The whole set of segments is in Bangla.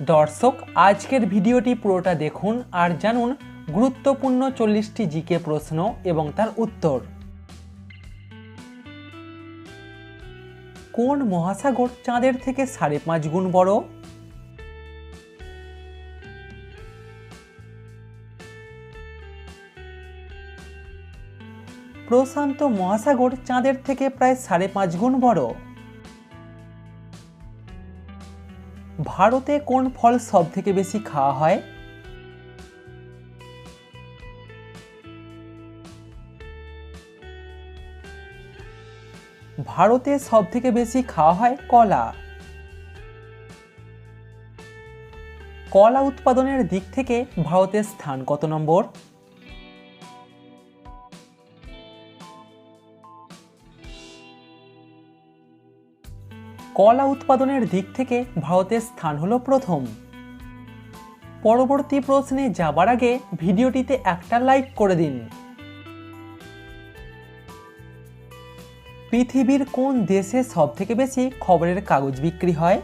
দর্শক, আজকের ভিডিওটি পুরোটা দেখুন আর জানুন গুরুত্বপূর্ণ চল্লিশটি জিকে প্রশ্ন এবং তার উত্তর। কোন মহাসাগর চাঁদের থেকে সাড়ে পাঁচ গুণ বড়? প্রশান্ত মহাসাগর চাঁদের থেকে প্রায় সাড়ে পাঁচ গুণ বড়। ভারতে কোন ফল সব থেকে বেশি খাওয়া হয়? ভারতে সব থেকে বেশি খাওয়া হয় কলা। কলা উৎপাদনের দিক থেকে ভারতের স্থান কত নম্বর? কলা উৎপাদনের দিক থেকে ভারতের স্থান হলো প্রথম। পরবর্তী প্রশ্নে যাবার আগে ভিডিওটিতে একটা লাইক করে দিন। পৃথিবীর কোন দেশে সব থেকে বেশি খবরের কাগজ বিক্রি হয়?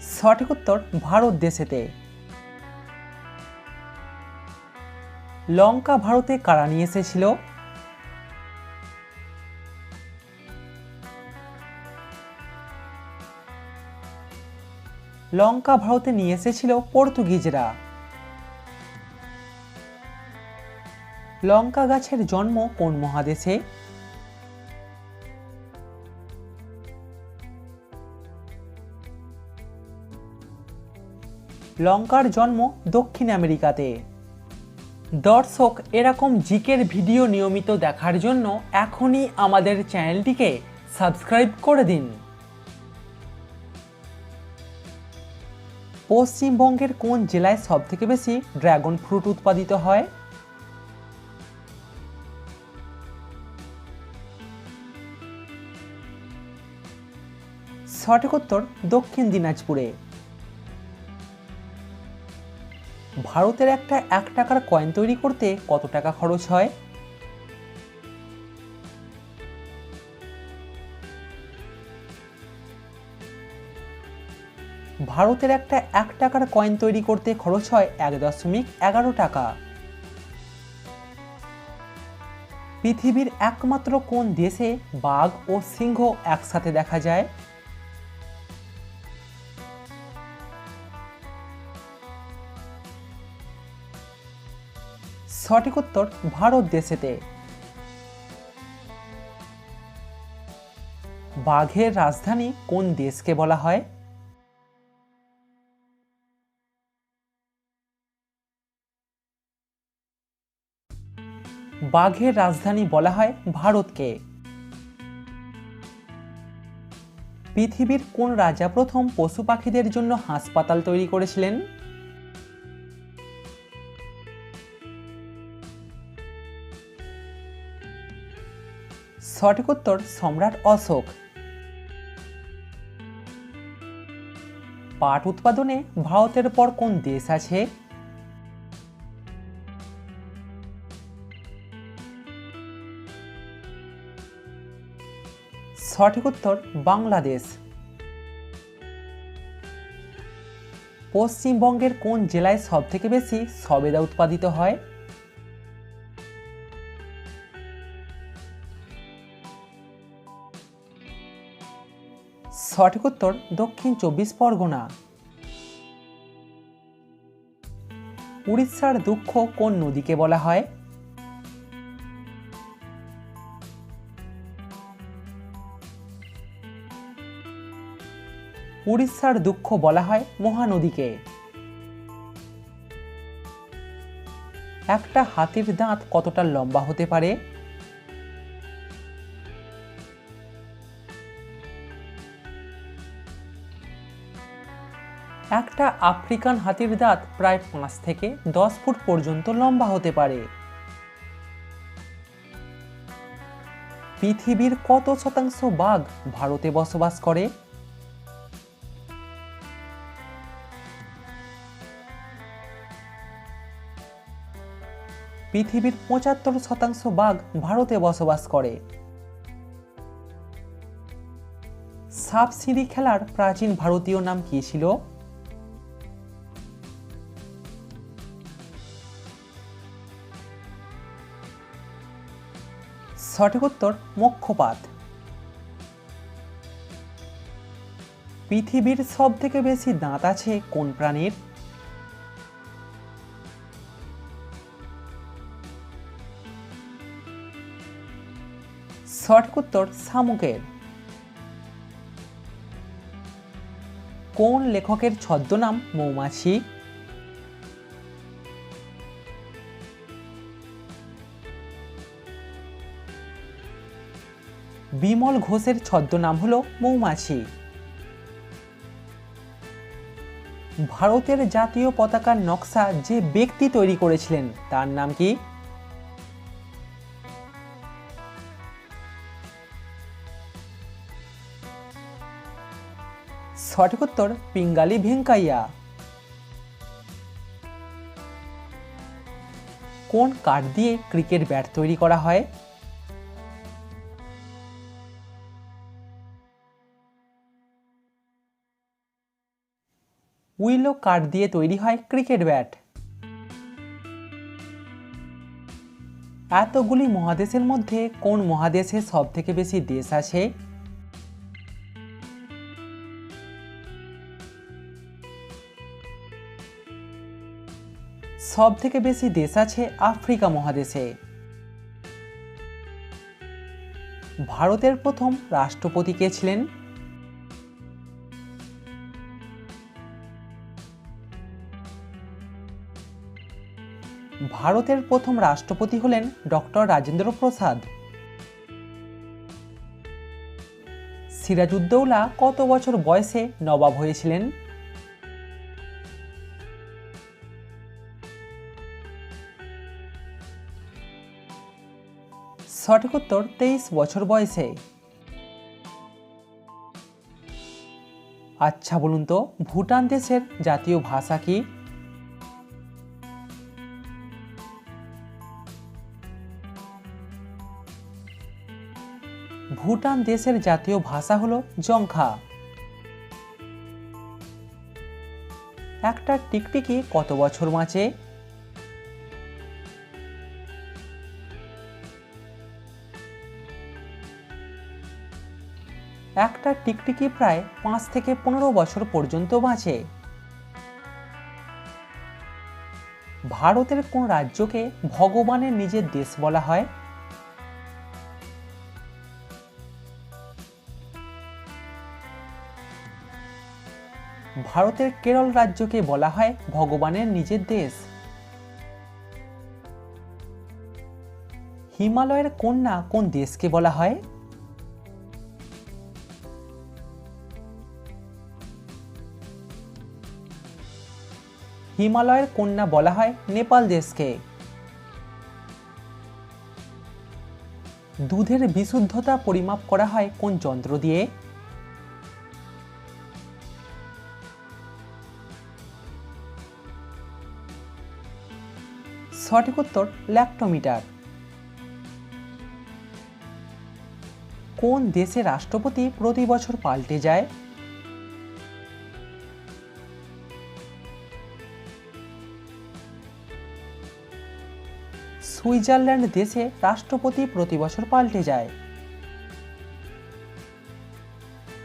সঠিক উত্তর ভারত দেশেতে। লঙ্কা ভারতে কারা নিয়ে এসেছিল লঙ্কা ভারতে নিয়ে এসেছিল পর্তুগিজরা। লঙ্কা গাছের জন্ম কোন মহাদেশে? লঙ্কার জন্ম দক্ষিণ আমেরিকাতে। দর্শক, এরকম জিকের ভিডিও নিয়মিত দেখার জন্য এখনই আমাদের চ্যানেলটিকে সাবস্ক্রাইব করে দিন। পশ্চিমবঙ্গের কোন জেলায় সবথেকে বেশি ড্রাগন ফ্রুট উৎপাদিত হয়? সঠিক উত্তর দক্ষিণ দিনাজপুরে। ভারতের একটা এক টাকার কয়েন তৈরি করতে কত টাকা খরচ হয়? ভারতের একটা এক টাকার কয়েন তৈরি করতে খরচ হয় এক দশমিক এগারো টাকা। পৃথিবীর একমাত্র কোন দেশে বাঘ ও সিংহ একসাথে দেখা যায়? সঠিক উত্তর ভারত দেশেতে। বাঘের রাজধানী কোন দেশকে বলা হয়? বাঘের রাজধানী বলা হয় ভারতকে। পৃথিবীর কোন রাজা প্রথম পশু পাখিদের জন্য হাসপাতাল তৈরি করেছিলেন? সঠিক উত্তর সম্রাট অশোক। পাট উৎপাদনে ভারতের পর কোন দেশ আছে? সঠিক উত্তর বাংলাদেশ। পশ্চিমবঙ্গের কোন জেলায় সবথেকে বেশি সবেদা উৎপাদিত হয়? সঠিক উত্তর দক্ষিণ চব্বিশ পরগনা। উড়িষ্যার দুঃখ কোন নদীকে বলা হয়? উড়িষ্যার দুঃখ বলা হয় মহানদীকে। একটা হাতির দাঁত কতটা লম্বা হতে পারে? একটা আফ্রিকান হাতির দাঁত প্রায় পাঁচ থেকে দশ ফুট পর্যন্ত লম্বা হতে পারে। পৃথিবীর কত শতাংশ বাঘ ভারতে বসবাস করে? পৃথিবীর পঁচাত্তর শতাংশ বাঘ ভারতে বসবাস করে। সাপ সিঁড়ি খেলার প্রাচীন ভারতীয় নাম কি ছিল? সঠিক উত্তর মোক্ষপাত। পৃথিবীর সব থেকে বেশি দাঁত আছে কোন প্রাণীর? সঠিক উত্তর শামুকের। কোন লেখকের ছদ্মনাম মৌমাছি? বিমল ঘোষের ছদ্মনাম হল মৌমাছি। ভারতের জাতীয় পতাকার নকশা যে ব্যক্তি তৈরি করেছিলেন, তার নাম কি? সঠিক উত্তর, পিঙ্গালি ভেঙ্কাইয়া। কোন কাঠ দিয়ে ক্রিকেট ব্যাট তৈরি করা হয়? উইলো কাঠ দিয়ে তৈরি হয় ক্রিকেট ব্যাট। এতগুলি মহাদেশের মধ্যে কোন মহাদেশে সব থেকে বেশি দেশ আছে সব থেকে বেশি দেশ আছে আফ্রিকা মহাদেশে। ভারতের প্রথম রাষ্ট্রপতি কে ছিলেন? ভারতের প্রথম রাষ্ট্রপতি হলেন ডক্টর রাজেন্দ্র প্রসাদ। সিরাজউদ্দৌলা কত বছর বয়সে নবাব হয়েছিলেন? সঠিক উত্তর, তেইশ বছর বয়সে। আচ্ছা বলুন তো, ভুটান দেশের জাতীয় ভাষা কি? ভুটান দেশের জাতীয় ভাষা হলো জংখা। একটা টিকটিকি কত বছর বাঁচে? একটা টিকটিকি প্রায় পাঁচ থেকে পনেরো বছর পর্যন্ত বাঁচে। ভারতের কোন রাজ্যকে ভগবানের নিজের দেশ বলা হয়? ভারতের কেরল রাজ্যকে বলা হয় ভগবানের নিজের দেশ। হিমালয়ের কন্যা কোন দেশকে বলা হয়? হিমালয়ের কন্যা বলা হয় নেপাল দেশকে। দুধের বিশুদ্ধতা পরিমাপ করা হয় কোন যন্ত্র দিয়ে? সঠিক উত্তর ল্যাক্টোমিটার। কোন দেশের রাষ্ট্রপতি প্রতি বছর পাল্টে যায়? সুইজারল্যান্ড দেশে রাষ্ট্রপতি প্রতি বছর পাল্টে যায়।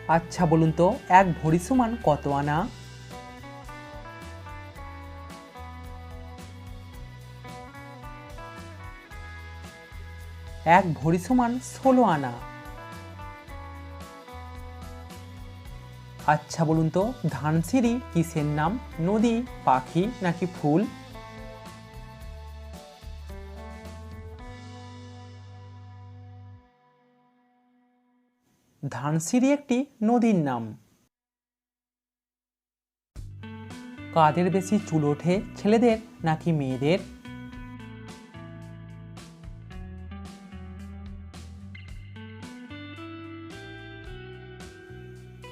আচ্ছা বলুন তো, এক ভরি সমান কত আনা? এক ভরি সমান ষোলো আনা। আচ্ছা বলুন তো, ধানসিঁড়ি কিসের নাম? নদী, পাখি নাকি ফুল? ধানসিঁড়ি একটি নদীর নাম। কাদের বেশি চুল ওঠে, ছেলেদের নাকি মেয়েদের?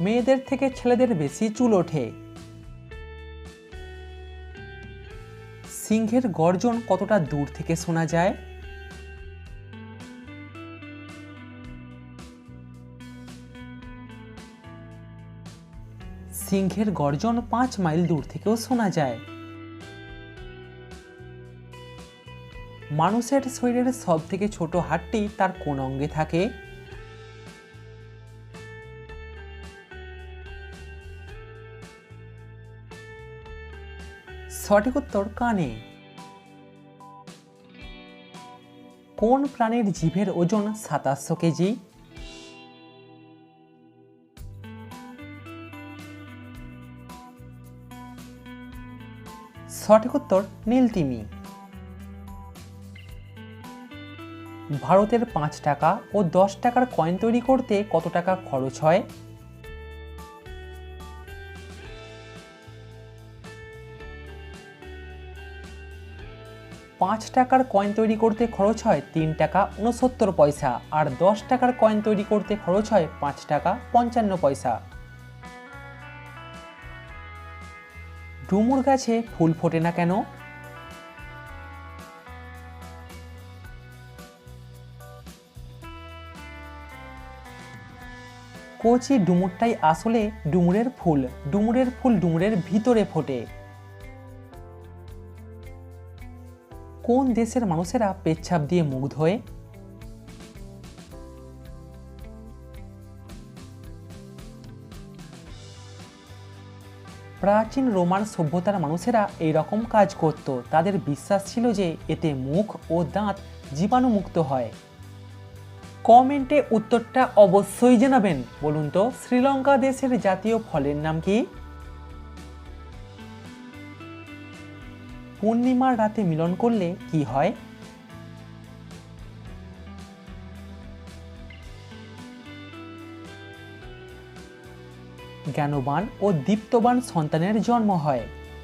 মেয়েদের থেকে ছেলেদের বেশি চুল ওঠে। সিংহের গর্জন কতটা দূর থেকে শোনা যায়? সিংহের গর্জন পাঁচ মাইল দূর থেকেও শোনা যায়। মানুষের শরীরের সব থেকে ছোট হাড়টি তার কোন অঙ্গে থাকে? সঠিক উত্তর কানে? কোন প্রাণীর জিভের ওজন সাতাশশো কেজি? সঠিক উত্তর নীলতিমি। ভারতের পাঁচ টাকা ও দশ টাকার কয়েন তৈরি করতে কত টাকা খরচ হয়? পাঁচ টাকার কয়েন তৈরি করতে খরচ হয় তিন টাকা উনসত্তর পয়সা, আর দশ টাকার কয়েন তৈরি করতে খরচ হয় পাঁচ টাকা পঞ্চান্ন পয়সা। ডুমুর গাছে ফুল ফোটে না কেন? কচি ডুমুরটাই আসলে ডুমুরের ফুল ডুমুরের ফুল ডুমুরের ভিতরে ফোটে। কোন দেশের মানুষেরা পেচ্ছাপ দিয়ে মুখ ধোয় প্রাচীন রোমান সভ্যতার মানুষেরা এই রকম কাজ করত। তাদের বিশ্বাস ছিল যে এতে মুখ ও দাঁত জীবাণুমুক্ত হয়। কমেন্টে উত্তরটা অবশ্যই জানাবেন। বলুন তো, শ্রীলঙ্কা দেশের জাতীয় ফলের নাম কি? পূর্ণিমার রাতে মিলন করলে কি হয়? জ্ঞানবান ও দীপ্তবান সন্তানের জন্ম হয়।